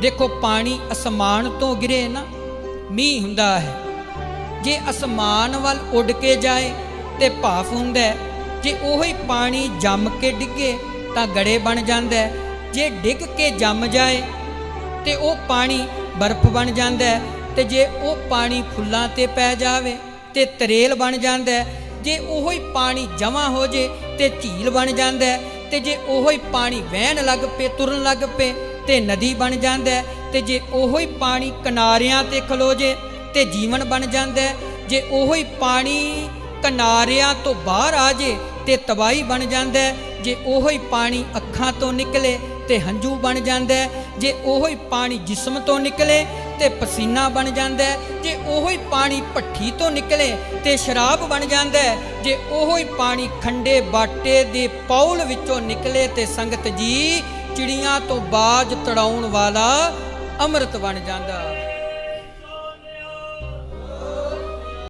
ਦੇਖੋ ਪਾਣੀ ਅਸਮਾਨ ਤੋਂ ਗਿਰੇ ਨਾ, ਮੀਂਹ ਹੁੰਦਾ ਹੈ। ਜੇ ਅਸਮਾਨ ਵੱਲ ਉੱਡ ਕੇ ਜਾਏ ਤੇ ਭਾਫ ਹੁੰਦਾ ਜੇ ਉਹੀ ਪਾਣੀ ਜੰਮ ਕੇ ਡਿੱਗੇ ਤਾਂ ਗੜੇ ਬਣ ਜਾਂਦਾ ਜੇ ਡਿੱਗ ਕੇ ਜੰਮ ਜਾਏ ਤੇ ਉਹ ਪਾਣੀ ਬਰਫ਼ ਬਣ ਜਾਂਦਾ ਹੈ। ਤੇ ਜੇ ਉਹ ਪਾਣੀ ਫੁੱਲਾਂ ਤੇ ਪੈ ਜਾਵੇ ਤੇ ਤਰੇਲ ਬਣ ਜਾਂਦਾ ਜੇ ਉਹੋ ਹੀ ਪਾਣੀ ਜਮਾ ਹੋ ਜੇ ਤੇ ਝੀਲ ਬਣ ਜਾਂਦਾ ਹੈ। ਤੇ ਜੇ ਉਹੋ ਹੀ ਪਾਣੀ ਵਹਿਣ ਲੱਗ ਪਏ, ਤੁਰਨ ਲੱਗ ਪਏ ਤੇ ਨਦੀ ਬਣ ਜਾਂਦਾ ਹੈ ਤੇ ਜੇ ਉਹੋ ਹੀ ਪਾਣੀ ਕਿਨਾਰਿਆਂ ਤੇ ਖਲੋ ਜੇ ਤੇ ਜੀਵਨ ਬਣ ਜਾਂਦਾ ਜੇ ਉਹੋ ਹੀ ਪਾਣੀ ਕਿਨਾਰਿਆਂ ਤੋਂ ਬਾਹਰ ਆ ਜੇ ਤੇ ਤਬਾਹੀ ਬਣ ਜਾਂਦਾ ਜੇ ਉਹੋ ਹੀ ਪਾਣੀ ਅੱਖਾਂ ਤੋਂ ਨਿਕਲੇ ਤੇ ਹੰਝੂ ਬਣ ਜਾਂਦਾ ਜੇ ਉਹੋ ਹੀ ਪਾਣੀ ਜਿਸਮ ਤੋਂ ਨਿਕਲੇ ਤੇ ਪਸੀਨਾ ਬਣ ਜਾਂਦਾ ਜੇ ਉਹੋ ਹੀ ਪਾਣੀ ਭੱਠੀ ਤੋਂ ਨਿਕਲੇ ਤੇ ਸ਼ਰਾਬ ਬਣ ਜਾਂਦਾ ਜੇ ਉਹੋ ਹੀ ਪਾਣੀ ਖੰਡੇ ਬਾਟੇ ਦੇ ਪੌਲ ਵਿੱਚੋਂ ਨਿਕਲੇ ਤੇ ਸੰਗਤ ਜੀ ਚਿੜੀਆਂ ਤੋਂ ਬਾਜ ਤੜਾਉਣ ਵਾਲਾ ਅੰਮ੍ਰਿਤ ਬਣ ਜਾਂਦਾ।